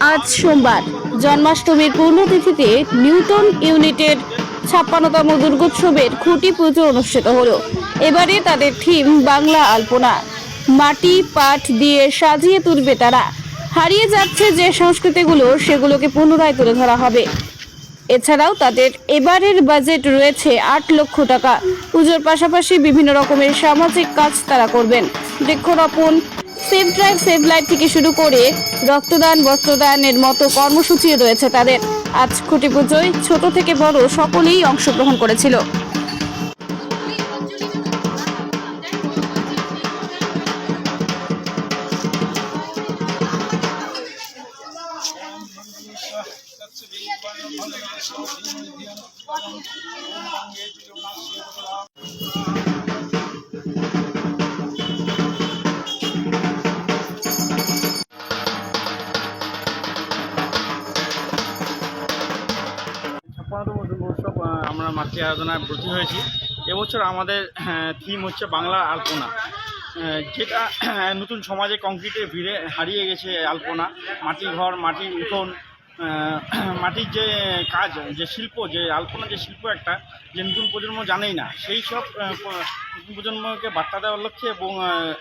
আজ সোমবার। জন্মাষ্টমীর পূর্ণতিথিতে নিউটন ইউনিটের ছাপ্পান্নতম দুর্গোৎসবের খুঁটি পুজো অনুষ্ঠিত হলো। এবারে তাদের থিম বাংলা আলপনা। মাটি, পাট দিয়ে সাজিয়ে তুলবে তারা। হারিয়ে যাচ্ছে যে সংস্কৃতিগুলো, সেগুলোকে পুনরায় তুলে ধরা হবে। এছাড়াও তাদের এবারের বাজেট রয়েছে আট লক্ষ টাকা। পুজোর পাশাপাশি বিভিন্ন রকমের সামাজিক কাজ তারা করবেন। বৃক্ষরোপণ সেভ ড্রাইভ, সেভ লাইফ থেকে শুরু করে রক্তদান, বস্ত্রদানের মতো কর্মসূচি রয়েছে তাদের। আজ খুঁটি পুজোয় ছোট থেকে বড় সকলেই অংশগ্রহণ করেছিল। ছাপ্পান্নতম উৎসব আমরা মাতৃ আরাধনায় ব্রতী হয়েছি। এবছর আমাদের থিম হচ্ছে বাংলার আলপনা। যেটা নতুন সমাজে কংক্রিটের ভিড়ে হারিয়ে গেছে আলপনা। মাটি ঘর মাটির উঠোন মাটির যে কাজ যে শিল্প যে আলপনা যে শিল্প একটা যে নতুন প্রজন্ম জানেই না সেই সব নতুন প্রজন্মকে বার্তা দেওয়ার লক্ষ্যে এবং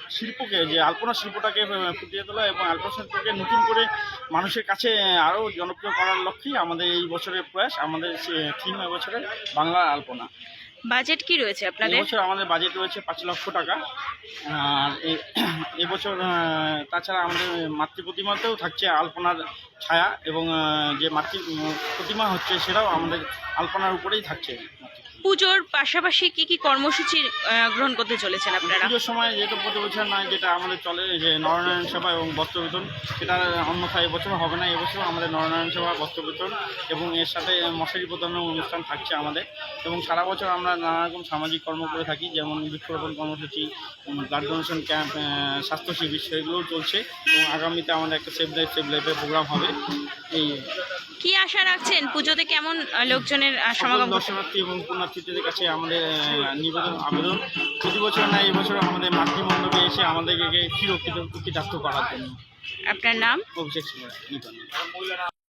শিল্পকে যে আলপনা শিল্পটাকে ফুটিয়ে তোলা এবং আলপনা শিল্পকে নতুন করে মানুষের কাছে আরও জনপ্রিয় করার লক্ষ্যেই আমাদের এই বছরের প্রয়াস আমাদের থিম এবছরের বাংলা আলপনা। বাজেট কি রয়েছে আপনাদের? এবছর আমাদের বাজেট রয়েছে পাঁচ লক্ষ টাকা আর এবছর তাছাড়া আমাদের মাতৃ প্রতিমাতেও থাকছে আলপনার ছায়া এবং যে মাতৃ প্রতিমা হচ্ছে সেটাও আমাদের আলপনার উপরেই থাকছে। পুজোর পাশাপাশি কি কি কর্মসূচি গ্রহণ করতে চলেছেন আপনারা? পুজোর সময় যেহেতু প্রতি বছর নয় যেটা আমাদের চলে যে নরনারায়ণ সেবা এবং বস্ত্র বিতরণ সেটা অন্যথায় এবছর হবে না এবছর আমাদের নরনারায়ণ সেবা বস্ত্র বিতরণ এবং এর সাথে মশারি প্রদানের অনুষ্ঠান থাকছে আমাদের। এবং সারা বছর আমরা নানা রকম সামাজিক কর্ম করে থাকি যেমন বৃক্ষরোপণ কর্মসূচি ব্লাড ডোনেশন ক্যাম্প স্বাস্থ্য শিবির সেগুলোও চলছে। এবং আগামীতে আমাদের একটা সেভ লাইফ সেভ লাইফের প্রোগ্রাম হবে। এই কি আশা রাখছেন? পুজোতে কেমন লোকজনের সমাগম? দর্শনার্থী এবং পুণ্যার্থীদের কাছে আমাদের নিবেদন আবেদন। প্রতি বছর না এই বছর আমাদের মাতৃমণ্ডপে এসে আমাদেরকে কৃতজ্ঞ কৃতার্থ করার জন্য। আপনার নাম? অভিষেক